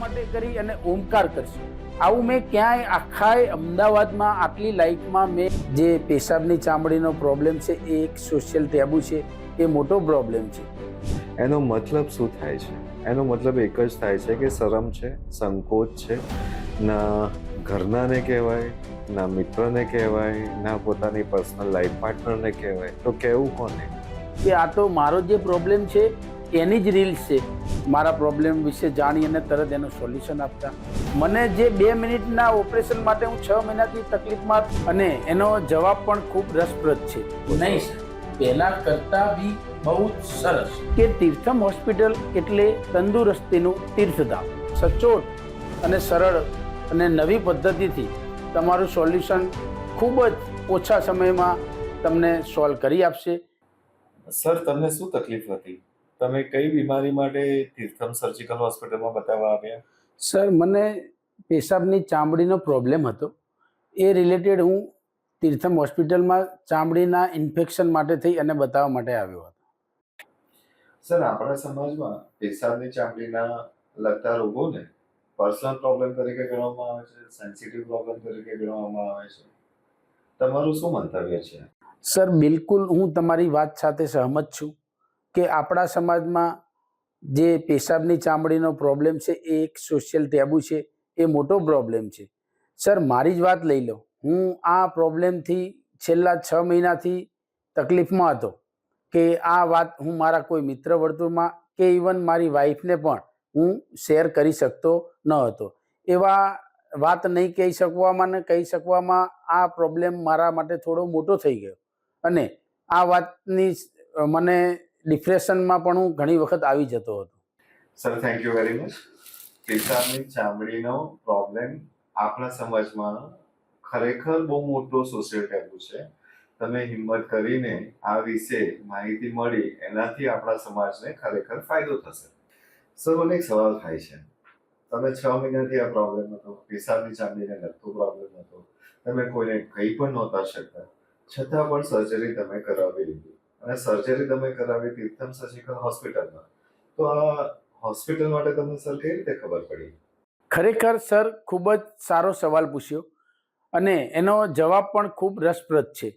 માટે કરી અને ઓમકાર કરશે. આવું મેં ક્યાંય આખાય અમદાવાદમાં આટલી લાઈફમાં મેં જે પેશાબની ચામડીનો પ્રોબ્લેમ છે એ એક સોશિયલ ટેબુ છે એ મોટો પ્રોબ્લેમ છે. એનો મતલબ શું થાય છે? એનો મતલબ એક જ થાય છે કે શરમ છે સંકોચ છે. ના ઘરનાને કહેવાય ના મિત્રને કહેવાય ના પોતાની પર્સનલ લાઈફ પાર્ટનરને કહેવાય. તો કહેવું કોને? કે આ તો મારો જે પ્રોબ્લેમ છે એની જ રીલ્સ છે. મારા પ્રોબ્લેમ વિશે જાણી અને તરત એનું સોલ્યુશન આપતા. મને જે બે મિનિટના ઓપરેશન માટે હું છ મહિનાથી તકલીફમાં અને એનો જવાબ પણ ખૂબ રસપ્રદ છે. નહીં સર પહેલા કરતા બી બહુ જ સરસ. કે તીર્થમ હોસ્પિટલ એટલે તંદુરસ્તીનું તીર્થધામ. સચોટ અને સરળ અને નવી પદ્ધતિથી તમારું સોલ્યુશન ખૂબ જ ઓછા સમયમાં તમને સોલ્વ કરી આપશે. સર તમને શું તકલીફ હતી? તમે કઈ બીમારી માટે તીર્થમ સર્જિકલ હોસ્પિટલમાં બતાવવા આવ્યા? સર મને પેશાબની ચામડીનો પ્રોબ્લેમ હતો. એ રિલેટેડ હું તીર્થમ હોસ્પિટલમાં ચામડીના ઇન્ફેક્શન માટે થઈ અને બતાવવા માટે આવ્યો હતો. સર આપણા સમાજમાં પેશાબની ચામડીના લગતા રોગોને પર્સનલ પ્રોબ્લેમ તરીકે ગણવામાં આવે છે સેન્સિટિવ પ્રોબ્લેમ તરીકે ગણવામાં આવે છે. તમારું શું મંતવ્ય છે? સર બિલકુલ હું તમારી વાત સાથે સહમત છું. કે આપણા સમાજમાં જે પેશાબની ચામડીનો પ્રોબ્લેમ છે, એ એક સોશિયલ ટેબુ છે, એ મોટો પ્રોબ્લેમ છે. સર મારી જ વાત લઈ લો. હું આ પ્રોબ્લેમથી છેલ્લા છ મહિનાથી તકલીફમાં હતો કે આ વાત હું મારા કોઈ મિત્ર વર્તુળમાં કે ઇવન મારી વાઈફને પણ હું શેર કરી શકતો ન હતો. એવા વાત નહીં કહી શકવામાં ને કહી શકવામાં આ પ્રોબ્લેમ મારા માટે થોડો મોટો થઈ ગયો. અને આ વાતની મને ડિપ્રેશનમાં પણ હું ઘણી વખત આવી જતો હતો. Sir thank you very much પેશાબની ચામડીનો પ્રોબ્લેમ આપણા સમાજમાં ખરેખર બહુ મોટો સોશિયલ ટેબુ છે. તમે હિંમત કરીને આ વિશે માહિતી મળી, એનાથી આપણા સમાજને ખરેખર ફાયદો થશે. સર મને એક સવાલ થાય છે. તમે છ મહિનાથી આ પ્રોબ્લેમ હતો પેશાબની ચામડીને લગતો પ્રોબ્લેમ હતો. તમે કોઈને કંઈ પણ નહોતા શકતા છતાં પણ સર્જરી તમે કરાવી લીધી. અને સર્જરી તમે કરાવી તીર્થમ સર્જિકલ હોસ્પિટલમાં. તો આ હોસ્પિટલ માટે તમને સર કઈ રીતે ખબર પડી? ખરેખર સર, ખૂબ જ સારો સવાલ પૂછ્યો અને એનો જવાબ પણ ખૂબ રસપ્રદ છે.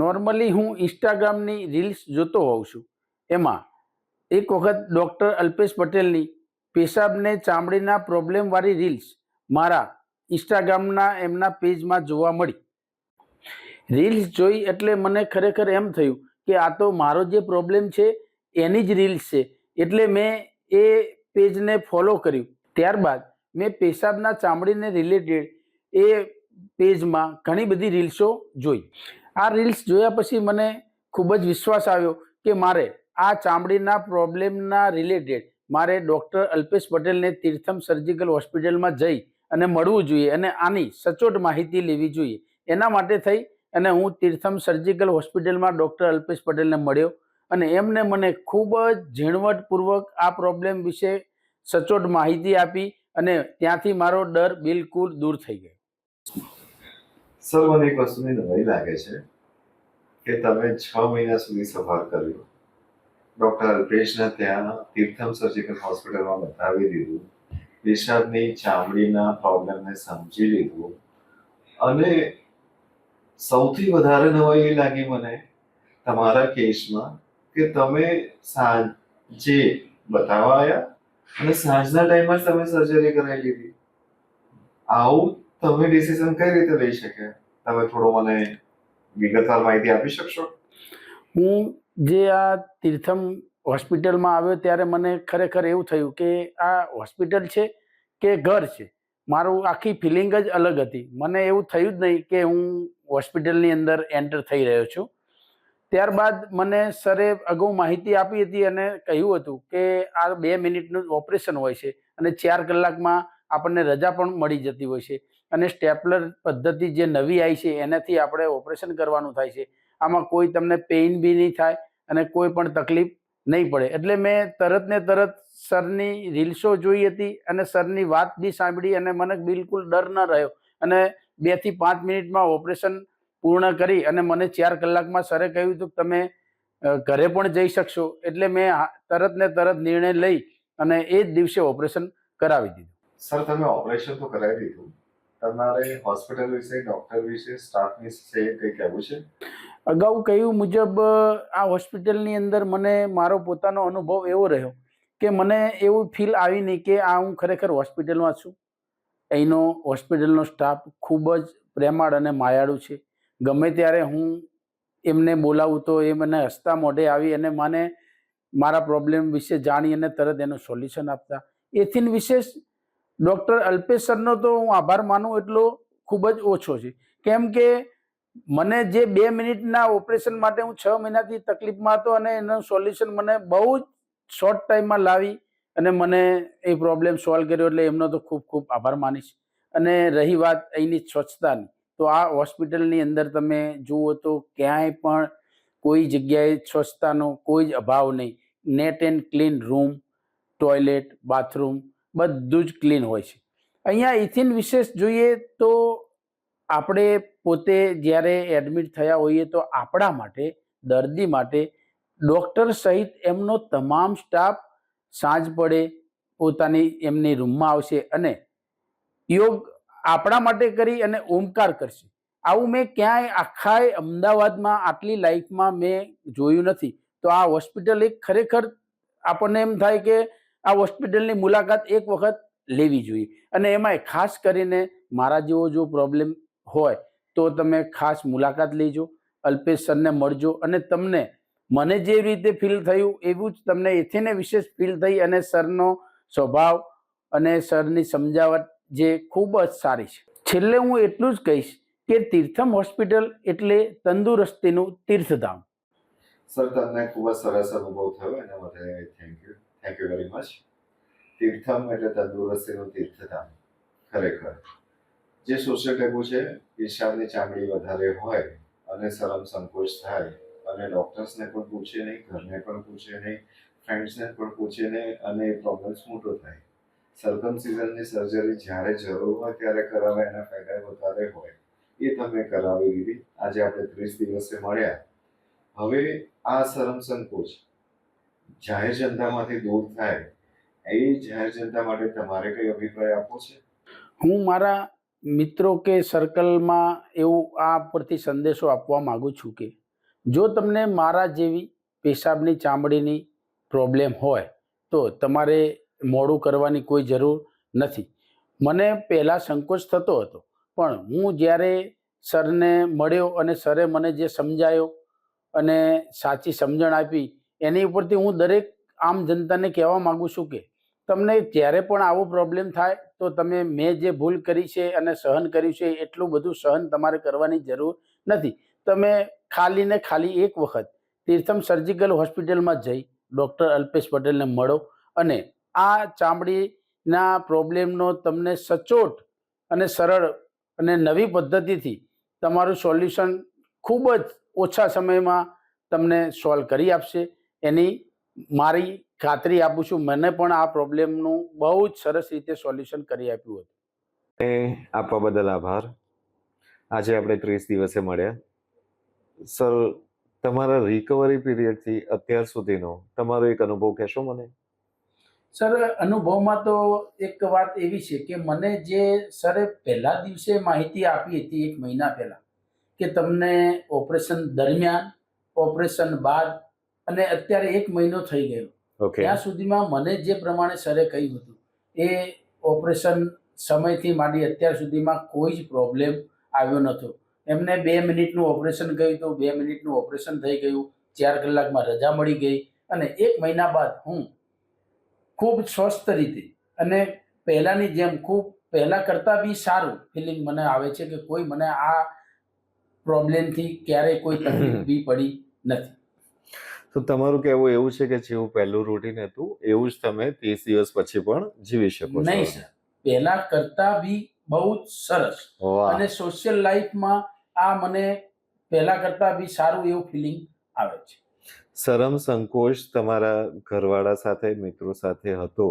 નોર્મલી હું ઇન્સ્ટાગ્રામની રીલ્સ જોતો હોઉં છું. એમાં એક વખત ડૉક્ટર અલ્પેશ પટેલની પેશાબને ચામડીના પ્રોબ્લેમવાળી રીલ્સ મારા ઇન્સ્ટાગ્રામના એમના પેજમાં જોવા મળી. રીલ્સ જોઈ એટલે મને ખરેખર એમ થયું કે આ તો મારો જે પ્રોબ્લેમ છે, એની જ રીલ્સ છે. એટલે મેં એ પેજને ફોલો કર્યું. ત્યારબાદ મેં પેશાબના ચામડીને રિલેટેડ એ પેજમાં ઘણી બધી રીલ્સો જોઈ. આ રીલ્સ જોયા પછી મને ખૂબ જ વિશ્વાસ આવ્યો કે મારે આ ચામડીના પ્રોબ્લેમના રિલેટેડ મારે ડૉક્ટર અલ્પેશ પટેલને તીર્થમ સર્જિકલ હોસ્પિટલમાં જઈ અને મળવું જોઈએ અને આની સચોટ માહિતી લેવી જોઈએ. એના માટે થઈ અને હું તીર્થમ સર્જિકલ હોસ્પિટલમાં ડૉક્ટર અલ્પેશ પટેલને મળ્યો અને એમને મને ખૂબ જ ઝીણવટપૂર્વક આ પ્રોબ્લેમ વિશે સચોટ માહિતી આપી અને ત્યાંથી મારો ડર બિલકુલ દૂર થઈ ગયો. સર, મને એક વસ્તુની નવાઈ લાગે છે કે તમે છ મહિના સુધી સફર કર્યો. ડોક્ટર અલ્પેશને ત્યાં તીર્થમ સર્જિકલ હોસ્પિટલમાં બતાવી દીધું. પેશાબની ચામડીના પ્રોબ્લેમને સમજી લીધું. અને સૌથી વધારે નવાઈ એ લાગી મને તમારા કેસમાં કે તમે સાંજે બતાવવા આવ્યા અને સાંજના ટાઈમમાં તમે સર્જરી કરાવી લીધી. આવું તમે ડિસિઝન કઈ રીતે લઈ શકે તમે થોડો મને વિગતવાર માહિતી આપી શકશો? હું જે આ તીર્થમ હોસ્પિટલમાં આવ્યો ત્યારે મને ખરેખર એવું થયું કે આ હોસ્પિટલ છે કે ઘર છે? મારું આખી ફિલિંગ જ અલગ હતી. મને એવું થયું જ નહીં કે હું હોસ્પિટલની અંદર એન્ટર થઈ રહ્યો છું. ત્યારબાદ મને સરે અગાઉ માહિતી આપી હતી અને કહ્યું હતું કે આ બે મિનિટનું ઓપરેશન હોય છે અને ચાર કલાકમાં આપણને રજા પણ મળી જતી હોય છે. અને સ્ટેપલર પદ્ધતિ જે નવી આવી છે એનાથી આપણે ઓપરેશન કરવાનું થાય છે. આમાં કોઈ તમને પેઇન બી નહીં થાય અને કોઈ પણ તકલીફ નહીં પડે. એટલે મેં તરત ને તરત સરની રીલ્સો જોઈ હતી અને સરની વાત બી સાંભળી અને મને બિલકુલ ડર ન રહ્યો. અને બેથી પાંચ મિનિટમાં ઓપરેશન પૂર્ણ કરી અને મને ચાર કલાકમાં સરે કહ્યું હતું કે તમે ઘરે પણ જઈ શકશો. એટલે મેં તરત ને તરત નિર્ણય લઈ અને એ જ દિવસે ઓપરેશન કરાવી દીધું. સર તમે ઓપરેશન તો કરાવી દીધું. તમારે હોસ્પિટલ વિશે ડોક્ટર વિશે સ્ટાફ વિશે કંઈ કહેવું છે? અગાઉ કહ્યું મુજબ આ હોસ્પિટલની અંદર મને મારો પોતાનો અનુભવ એવો રહ્યો કે મને એવું ફીલ આવી નહીં કે આ હું ખરેખર હોસ્પિટલમાં છું. અહીંનો હોસ્પિટલનો સ્ટાફ ખૂબ જ પ્રેમાળ અને માયાળુ છે. ગમે ત્યારે હું એમને બોલાવું તો એ મને હસતા મોઢે આવી અને મને મારા પ્રોબ્લેમ વિશે જાણી અને તરત એનું સોલ્યુશન આપતા. એથી વિશેષ ડૉક્ટર અલ્પેશ સરનો તો હું આભાર માનું એટલો ખૂબ જ ઓછો છે. કેમ કે મને જે બે મિનિટના ઓપરેશન માટે હું છ મહિનાથી તકલીફમાં હતો અને એનું સોલ્યુશન મને બહુ જ શોર્ટ ટાઈમમાં લાવી અને મને એ પ્રોબ્લેમ સોલ્વ કર્યો એટલે એમનો તો ખૂબ ખૂબ આભાર માનીશ. અને રહી વાત અહીંની સ્વચ્છતાની, તો આ હોસ્પિટલની અંદર તમે જુઓ તો ક્યાંય પણ કોઈ જગ્યાએ સ્વચ્છતાનો કોઈ જ અભાવ નહીં. Neat and clean room toilet bathroom બધું જ ક્લીન હોય છે. અહીંયા ઇથિન વિશેષ જોઈએ તો આપણે પોતે જ્યારે એડમિટ થયા હોઈએ તો આપણા માટે, દર્દી માટે ડૉક્ટર સહિત એમનો તમામ સ્ટાફ સાંજ પડે પોતાની એમની રૂમમાં આવશે અને યોગ આપણા માટે કરી અને ઓમકાર કરશે. આવું મેં ક્યાંય આખા અમદાવાદમાં આટલી લાઈફમાં મેં જોયું નથી. તો આ હોસ્પિટલ એક ખરેખર આપણને એમ થાય કે આ હોસ્પિટલની મુલાકાત એક વખત લેવી જોઈએ. અને એમાંય ખાસ કરીને મારા જેવો જો પ્રોબ્લેમ હોય તો તમે ખાસ મુલાકાત લેજો, અલ્પેશ સરને મળજો અને તમને મને જે રીતે ફીલ થયું એવું જ તમને એથીને વિશેષ ફીલ થઈ અને સરનો સ્વભાવ અને સરની સમજાવટ જે ખૂબ જ સારી છે. છેલ્લે હું એટલું જ કહીશ કે તીર્થમ હોસ્પિટલ એટલે તંદુરસ્તીનું તીર્થધામ. સર, તમને ખૂબ જ સરસ અનુભવ થયો એના માટે thank you thank you very much Tirtham એટલે તંદુરસ્તીનું તીર્થધામ, ખરેખર. જે સોશિયલ ટેબુ છે, પેશાબની ચામડી વધારે હોય અને શરમ સંકોચ થાય અને ડોક્ટર્સને પણ પૂછે નહીં, ઘરને પણ પૂછે નહીં ફ્રેન્ડ્સને પણ પૂછે નહીં અને એ પ્રોબ્લેમ્સ મોટો થાય. સર્કમસિઝનની સર્જરી જ્યારે જરૂર હોય ત્યારે કરાવે, એના ફાયદા વધારે હોય. એ તમે કરાવી દીધી. આજે આપણે ત્રીસ દિવસે મળ્યા. હવે આ શરમ સંકોચ જાહેર જનતામાંથી દૂર થાય. એ જાહેર જનતા માટે તમારે કઈ અભિપ્રાય આપવો છે? હું મારા મિત્રો કે સર્કલમાં એવું આ પરથી સંદેશો આપવા માગું છું કે જો તમને મારા જેવી પેશાબની ચામડીની પ્રોબ્લેમ હોય, તો તમારે મોડું કરવાની કોઈ જરૂર નથી. મને પહેલાં સંકોચ થતો હતો, પણ હું જ્યારે સરને મળ્યો અને સરે મને જે સમજાયો અને સાચી સમજણ આપી, એની ઉપરથી હું દરેક આમ જનતાને કહેવા માગું છું કે, તમને જ્યારે પણ આવો પ્રોબ્લેમ થાય, તો તમે મેં જે ભૂલ કરી છે અને સહન કર્યું છે, એટલું બધું સહન તમારે કરવાની જરૂર નથી. તમે ખાલી ને ખાલી એક વખત તીર્થમ સર્જિકલ હોસ્પિટલમાં જઈ ડૉક્ટર અલ્પેશ પટેલને મળો અને આ ચામડીના પ્રોબ્લેમનો તમને સચોટ અને સરળ અને નવી પદ્ધતિથી તમારું સોલ્યુશન ખૂબ જ ઓછા સમયમાં તમને સોલ્વ કરી આપશે. એની મારી ખાતરી આપું છું, મને પણ આ પ્રોબ્લેમનું બહુ જ સરસ રીતે સોલ્યુશન કરી આપ્યું હતું. એ આપવા બદલ આભાર. આજે આપણે ત્રીસ દિવસે મળ્યા. સર તમારા રિકવરી પીરિયડથી અત્યાર સુધીનો તમારો એક અનુભવ કહેશો મને? સર અનુભવમાં તો એક વાત એવી છે કે મને જે સરે પહેલા દિવસે માહિતી આપી હતી એક મહિના પહેલા કે તમને ઓપરેશન દરમિયાન ઓપરેશન બાદ અને અત્યારે એક મહિનો થઈ ગયો. ત્યાં સુધીમાં મને જે પ્રમાણે સરે કહ્યું હતું એ ઓપરેશન સમયથી માંડી અત્યાર સુધીમાં કોઈ જ પ્રોબ્લેમ આવ્યો નહોતો. એમને બે મિનિટનું ઓપરેશન કર્યું તો બે મિનિટનું ઓપરેશન થઈ ગયું ચાર કલાકમાં રજા મળી ગઈ અને એક મહિના બાદ હું ખૂબ સ્વસ્થ રીતે અને પહેલાંની જેમ ખૂબ પહેલાં કરતાં બી સારું ફિલિંગ મને આવે છે કે કોઈ મને આ પ્રોબ્લેમથી ક્યારેય કોઈ તકલીફ બી પડી નથી. તો તમારું કહેવું એવું છે કે જેવું પહેલું રૂટીન હતું એવું જ તમે ત્રીસ દિવસ પછી પણ જીવી શકો નહીં સર. પહેલા કરતા બી બહુ જ સરસ. અને સોશિયલ લાઈફમાં આ મને પહેલા કરતા બી સારું એવું ફિલિંગ આવે છે. શરમ સંકોચ તમારા ઘરવાળા સાથે મિત્રો સાથે હતો?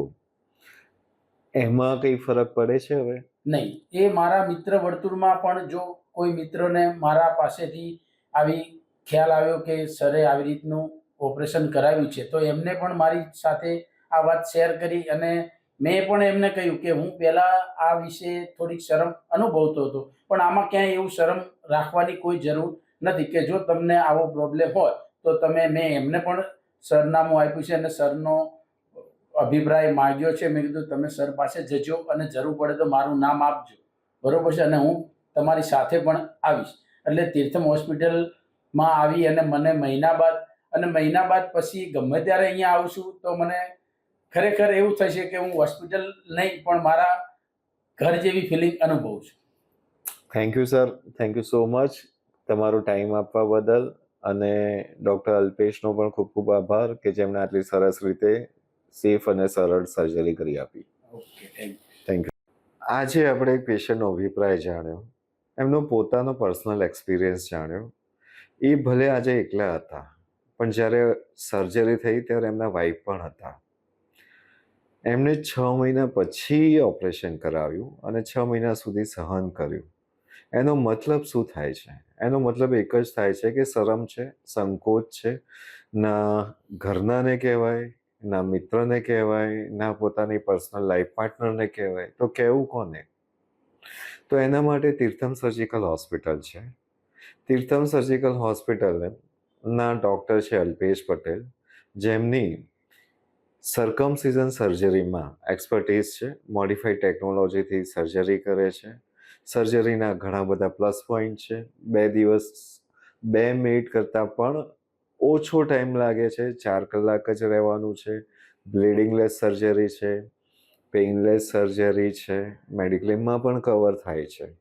એમાં કઈ ફરક પડે છે હવે? નહીં. એ મારા મિત્ર વર્તુળમાં પણ જો કોઈ મિત્રોને મારા પાસેથી આવી ખ્યાલ આવ્યો કે સરે આવી રીતનું ઓપરેશન કરાવ્યું છે તો એમને પણ મારી સાથે આ વાત શેર કરી અને મેં પણ એમને કહ્યું કે હું પહેલાં આ વિશે થોડીક શરમ અનુભવતો હતો પણ આમાં ક્યાંય એવું શરમ રાખવાની કોઈ જરૂર નથી કે જો તમને આવો પ્રોબ્લેમ હોય, તો તમે મેં એમને પણ સરનામું આપ્યું છે અને સરનો અભિપ્રાય માગ્યો છે. મેં કીધું, તમે સર પાસે જજો અને જરૂર પડે તો મારું નામ આપજો. બરાબર છે? અને હું તમારી સાથે પણ આવીશ. એટલે તીર્થમ હોસ્પિટલમાં આવી અને મને મહિના બાદ, અને મહિના બાદ પછી ગમે ત્યારે અહીંયા આવું છું, તો મને ખરેખર એવું થશે કે હું હોસ્પિટલ નહીં, પણ મારા ઘર જેવી ફિલિંગ અનુભવું છું. Thank you sir thank you so much તમારો ટાઈમ આપવા બદલ અને ડૉક્ટર અલ્પેશનો પણ ખૂબ ખૂબ આભાર કે જેમણે આટલી સરસ રીતે સેફ અને સરળ સર્જરી કરી આપી. ઓકે થેન્ક આજે આપણે એક પેશન્ટનો અભિપ્રાય જાણ્યો. એમનો પોતાનો પર્સનલ એક્સપિરિયન્સ જાણ્યો. એ ભલે આજે એકલા હતા પણ જ્યારે સર્જરી થઈ ત્યારે એમના વાઈફ પણ હતા. એમણે છ મહિના પછી ઓપરેશન કરાવ્યું અને છ મહિના સુધી સહન કર્યું. એનો મતલબ શું થાય છે? એનો મતલબ એક જ થાય છે કે શરમ છે, સંકોચ છે, ના ઘરનાને કહેવાય, ના મિત્રને કહેવાય, ના પોતાની પર્સનલ લાઈફ પાર્ટનરને કહેવાય. તો કહેવું કોને? તો એના માટે તીર્થમ સર્જિકલ હોસ્પિટલ છે. તીર્થમ સર્જિકલ હોસ્પિટલ ના ડૉક્ટર છે અલ્પેશ પટેલ, જેમની સરકમસિઝન સર્જરીમાં એક્સપર્ટીઝ છે મોડિફાઈડ ટેકનોલોજીથી સર્જરી કરે છે. સર્જરીના ઘણા બધા પ્લસ પોઈન્ટ છે. બે દિવસ, બે મિનિટ કરતાં પણ ઓછો ટાઈમ લાગે છે. ચાર કલાક જ રહેવાનું છે. બ્લીડિંગલેસ સર્જરી છે. પેઇનલેસ સર્જરી છે. મેડિક્લેમમાં પણ કવર થાય છે.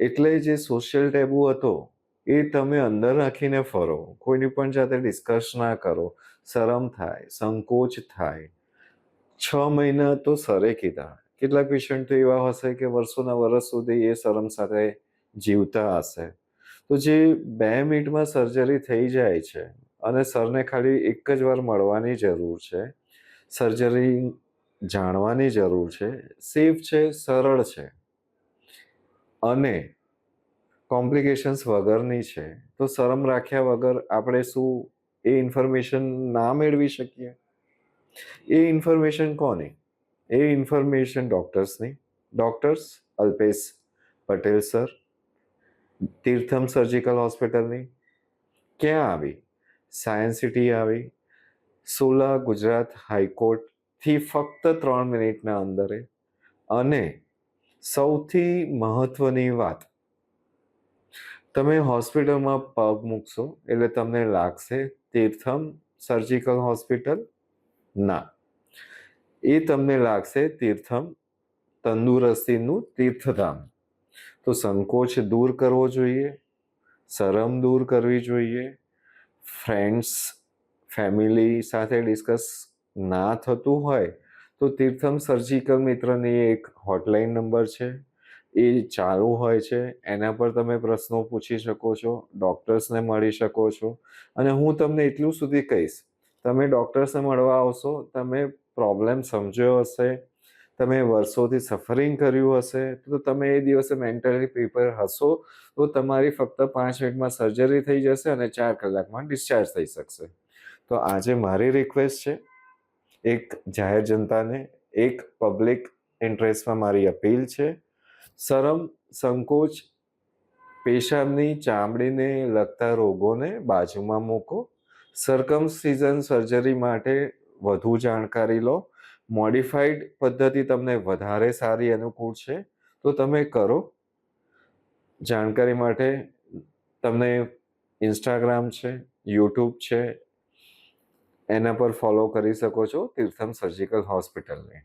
એટલે જે સોશિયલ ટેબુ હતો, એ તમે અંદર રાખીને ફરો. કોઈની પણ જાતે ડિસ્કસ ના કરો. શરમ થાય, સંકોચ થાય. છ મહિના તો સરે કીધા. કેટલાક પેશન્ટ તો એવા હશે કે વર્ષોના વર્ષ સુધી એ શરમ સાથે જીવતા હશે. તો જે બે મિનિટમાં સર્જરી થઈ જાય છે અને સરને ખાલી એક જ વાર મળવાની જરૂર છે સર્જરી જાણવાની જરૂર છે સેફ છે, સરળ છે અને કોમ્પ્લિકેશન્સ વગરની છે, તો શરમ રાખ્યા વગર આપણે શું એ ઇન્ફોર્મેશન ના મેળવી શકીએ? એ ઇન્ફોર્મેશન કોની? એ information ડૉક્ટર્સની doctors Alpesh Patel sir, Tirtham surgical હોસ્પિટલની ક્યાં આવી? સાયન્સ સિટી આવી, સોલા ગુજરાત હાઈકોર્ટથી ફક્ત ત્રણ મિનિટના અંદરે. અને સૌથી મહત્વની વાત, તમે હોસ્પિટલમાં પગ મૂકશો એટલે તમને લાગશે તીર્થમ સર્જિકલ હોસ્પિટલ ના. એ તમને લાગશે તીર્થમ તંદુરસ્તીનું તીર્થધામ. તો સંકોચ દૂર કરવો જોઈએ, શરમ દૂર કરવી જોઈએ ફ્રેન્ડ્સ ફેમિલી સાથે ડિસ્કસ ના થતું હોય તો તીર્થમ સર્જિકલ મિત્રની એક હોટલાઇન નંબર છે. એ ચાલુ હોય છે. એના પર તમે પ્રશ્નો પૂછી શકો છો ડૉક્ટર્સને મળી શકો છો. અને હું તમને એટલું સુધી કહીશ, તમે ડૉક્ટર્સને મળવા આવશો, તમે પ્રોબ્લેમ સમજ્યો હશે, તમે વર્ષોથી સફરિંગ કર્યું હશે, તો તમે એ દિવસે મેન્ટલી પ્રિપેર હશો, તો તમારી ફક્ત પાંચ મિનિટમાં સર્જરી થઈ જશે અને ચાર કલાકમાં ડિસ્ચાર્જ થઈ શકશે. તો આજે મારી રિક્વેસ્ટ છે, એક જાહેર જનતાને એક પબ્લિક ઇન્ટરેસ્ટમાં મારી અપીલ છે, શરમ, સંકોચ, પેશાબની ચામડીને લગતા રોગોને બાજુમાં મૂકો સરકમ સિઝન સર્જરી માટે વધુ જાણકારી લો. મોડિફાઈડ પદ્ધતિ તમને વધારે સારી અનુકૂળ છે. તો તમે કરો. જાણકારી માટે તમને ઇન્સ્ટાગ્રામ છે યુટ્યુબ છે, એના પર ફોલો કરી શકો છો તીર્થમ સર્જિકલ હોસ્પિટલને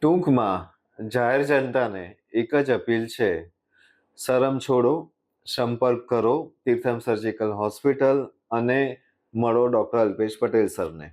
ટૂંકમાં, જાહેર જનતાને એક જ અપીલ છે. શરમ છોડો, સંપર્ક કરો તીર્થમ સર્જિકલ હોસ્પિટલ અને મળો ડૉક્ટર અલ્પેશ પટેલ સરને.